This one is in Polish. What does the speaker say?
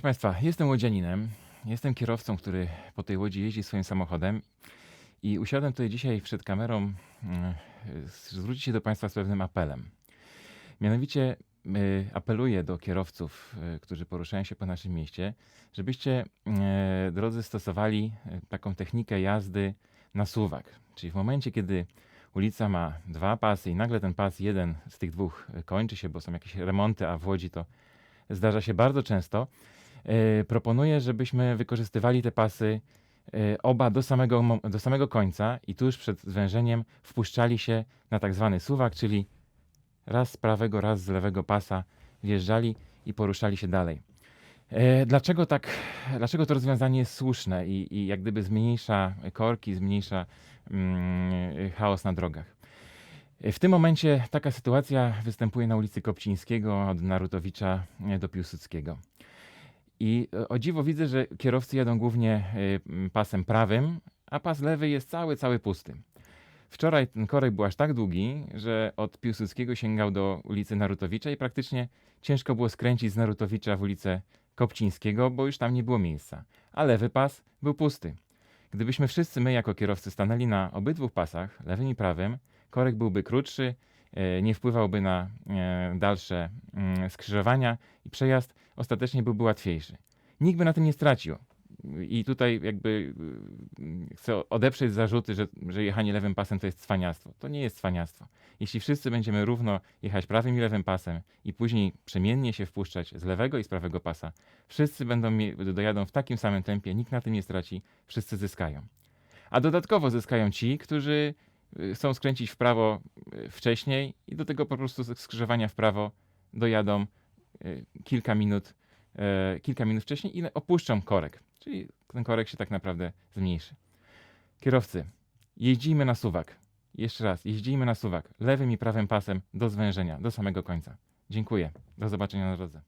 Proszę Państwa, jestem łodzianinem, jestem kierowcą, który po tej łodzi jeździ swoim samochodem i usiadłem tutaj dzisiaj przed kamerą mm, zwrócić się do Państwa z pewnym apelem. Mianowicie apeluję do kierowców, y, którzy poruszają się po naszym mieście, żebyście, y, drodzy, stosowali taką technikę jazdy na suwak. Czyli w momencie, kiedy ulica ma dwa pasy i nagle ten pas jeden z tych dwóch kończy się, bo są jakieś remonty, a w Łodzi to zdarza się bardzo często, proponuję, żebyśmy wykorzystywali te pasy y, oba do samego, do samego końca i tuż przed zwężeniem wpuszczali się na tak zwany suwak, czyli raz z prawego, raz z lewego pasa wjeżdżali i poruszali się dalej. E, Dlaczego tak, dlaczego to rozwiązanie jest słuszne i, i jak gdyby zmniejsza korki, zmniejsza mm, chaos na drogach? E, W tym momencie taka sytuacja występuje na ulicy Kopcińskiego od Narutowicza e, do Piłsudskiego. I e, o dziwo widzę, że kierowcy jadą głównie e, pasem prawym, a pas lewy jest cały, cały pusty. Wczoraj ten korek był aż tak długi, że od Piłsudskiego sięgał do ulicy Narutowicza i praktycznie ciężko było skręcić z Narutowicza w ulicę Kopcińskiego, bo już tam nie było miejsca. A lewy pas był pusty. Gdybyśmy wszyscy my jako kierowcy stanęli na obydwu pasach, lewym i prawym, korek byłby krótszy, nie wpływałby na e, dalsze mm, skrzyżowania i przejazd ostatecznie byłby łatwiejszy. Nikt by na tym nie stracił. I tutaj jakby y, chcę odeprzeć zarzuty, że, że jechanie lewym pasem to jest cwaniactwo. To nie jest cwaniactwo. Jeśli wszyscy będziemy równo jechać prawym i lewym pasem i później przemiennie się wpuszczać z lewego i z prawego pasa, wszyscy będą dojadą w takim samym tempie, nikt na tym nie straci, wszyscy zyskają. A dodatkowo zyskają ci, którzy y, chcą skręcić w prawo wcześniej i do tego po prostu z skrzyżowania w prawo dojadą y, kilka minut, e, kilka minut wcześniej i opuszczą korek. Czyli ten korek się tak naprawdę zmniejszy. Kierowcy, jeździmy na suwak. Jeszcze raz, jeździmy na suwak lewym i prawym pasem do zwężenia, do samego końca. Dziękuję. Do zobaczenia na drodze.